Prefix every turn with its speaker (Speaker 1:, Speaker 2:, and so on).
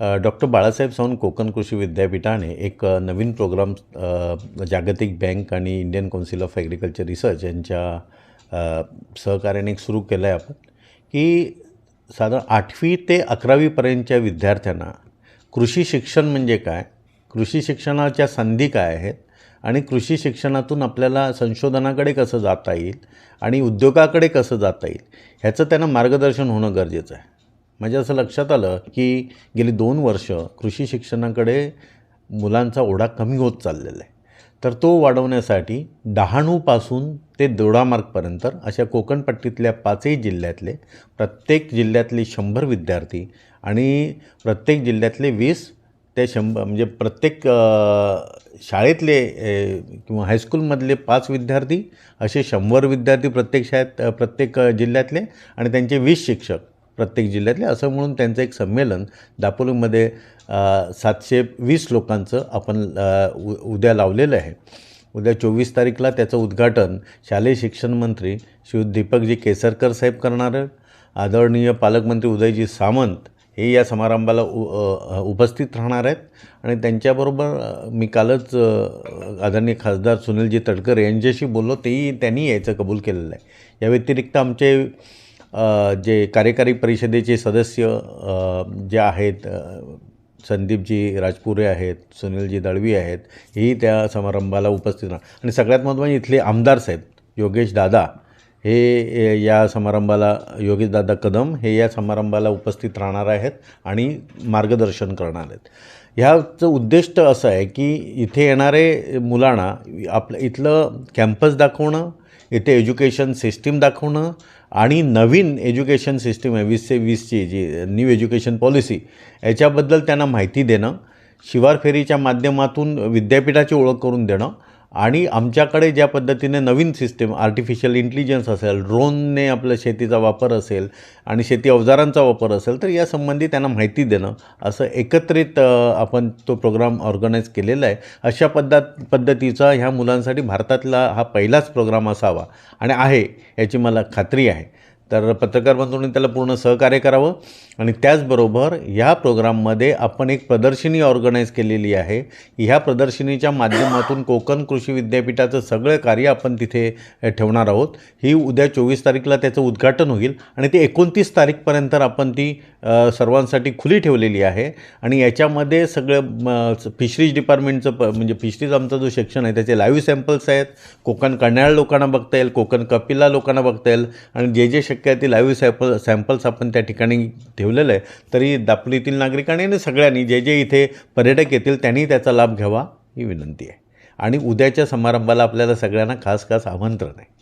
Speaker 1: Doctor Balasaheb Sawant Konkan कृषी विद्यापीठाने एक नवीन प्रोग्राम जागतिक बँक आणि Indian council of agriculture research यांच्या सहकार्याने सुरू केलं आहे आपण की साधारण आठवी ते अकरावीपर्यंतच्या विद्यार्थ्यांना कृषी शिक्षण म्हणजे काय? कृषी शिक्षणाच्या संधी काय आहेत? आणि कृषी शिक्षणातून आपल्याला संशोधनाकडे कसं जाता येईल? आणि उद्योगाकडे कसं जाता येईल? ह्याचं त्यांना मार्गदर्शन होणं गरजेचं आहे. म्हणजे असं लक्षात आलं की गेली दोन वर्ष कृषी शिक्षणाकडे मुलांचा ओढा कमी होत चाललेला आहे. तर तो वाढवण्यासाठी डहाणूपासून ते दोडामार्गपर्यंत अशा कोकणपट्टीतल्या पाचही जिल्ह्यातले प्रत्येक जिल्ह्यातले शंभर विद्यार्थी आणि प्रत्येक जिल्ह्यातले वीस ते शंभर म्हणजे प्रत्येक शाळेतले किंवा हायस्कूलमधले पाच विद्यार्थी असे शंभर विद्यार्थी प्रत्येक शाळेत प्रत्येक जिल्ह्यातले आणि त्यांचे वीस शिक्षक. प्रत्येक जिल्ह्यातले. असं म्हणून त्यांचं एक संमेलन दापोलीमध्ये सातशे वीस लोकांचं आपण उ उद्या लावलेलं आहे. उद्या चोवीस तारीखला त्याचं उद्घाटन शालेय शिक्षण मंत्री श्री दीपकजी केसरकर साहेब करणार आहेत. आदरणीय पालकमंत्री उदयजी सामंत हे या समारंभाला उ उपस्थित राहणार आहेत. आणि त्यांच्याबरोबर मी कालच आदरणीय खासदार सुनीलजी तटकर यांच्याशी बोललो. तेही त्यांनी यायचं कबूल केलेलं आहे. या व्यतिरिक्त आमचे जे कार्यकारी परिषदेचे सदस्य जे आहेत संदीपजी राजपुरे आहेत सुनीलजी दळवी आहेत हेही त्या समारंभाला उपस्थित राहणार. आणि सगळ्यात महत्त्वाचे इथले आमदार साहेब योगेश दादा हे या समारंभाला योगेश दादा कदम हे या समारंभाला उपस्थित राहणार आहेत आणि मार्गदर्शन करणार आहेत. ह्याचं उद्दिष्ट असं आहे की इथे येणारे मुलांना आपलं इथलं कॅम्पस दाखवणं इथे एज्युकेशन सिस्टीम दाखवणं आणि नवीन एज्युकेशन सिस्टीम आहे वीसशे वीसची जी न्यू एज्युकेशन पॉलिसी याच्याबद्दल त्यांना माहिती देणं शिवार फेरीच्या माध्यमातून विद्यापीठाची ओळख करून देणं आणि आमच्याकडे ज्या पद्धतीने नवीन सिस्टीम आर्टिफिशियल इंटेलिजन्स असेल ड्रोनने आपल्या शेतीचा वापर असेल आणि शेती अवजारांचा वापर असेल तर यासंबंधी त्यांना माहिती देणं असं एकत्रित आपण तो प्रोग्राम ऑर्गनाईज केलेला आहे. अशा पद्धत पद्धतीचा ह्या मुलांसाठी भारतातला हा पहिलाच प्रोग्राम असावा आणि आहे याची मला खात्री आहे. तर पत्रकार बंधूंनी त्याला पूर्ण सहकार्य करावं. आणि त्याचबरोबर ह्या प्रोग्राममध्ये आपण एक प्रदर्शनी ऑर्गनाईज केलेली आहे. ह्या प्रदर्शनीच्या माध्यमातून कोकण कृषी विद्यापीठाचं सगळं कार्य आपण तिथे ठेवणार आहोत. ही उद्या चोवीस तारीखला त्याचं उद्घाटन होईल. आणि ते एकोणतीस तारीखपर्यंत आपण ती सर्वांसाठी खुली ठेवलेली आहे. आणि याच्यामध्ये सगळं फिशरीज डिपार्टमेंटचं प म्हणजे फिशरीज आमचा जो सेक्शन आहे त्याचे लाईव्ह सॅम्पल्स आहेत. कोकण कन्याळ लोकांना बघता येईल. कोकण कपिला लोकांना बघता येईल. आणि जे जे शक्य आहे ते लाईव्ह सॅम्पल सॅम्पल्स आपण त्या ठिकाणी ठेवलेलं आहे. तरी दापोलीतील नागरिकांनी आणि सगळ्यांनी जे जे इथे पर्यटक येतील त्यांनी त्याचा लाभ घ्यावा ही विनंती आहे. आणि उद्याच्या समारंभाला आपल्याला सगळ्यांना खास खास आमंत्रण आहे.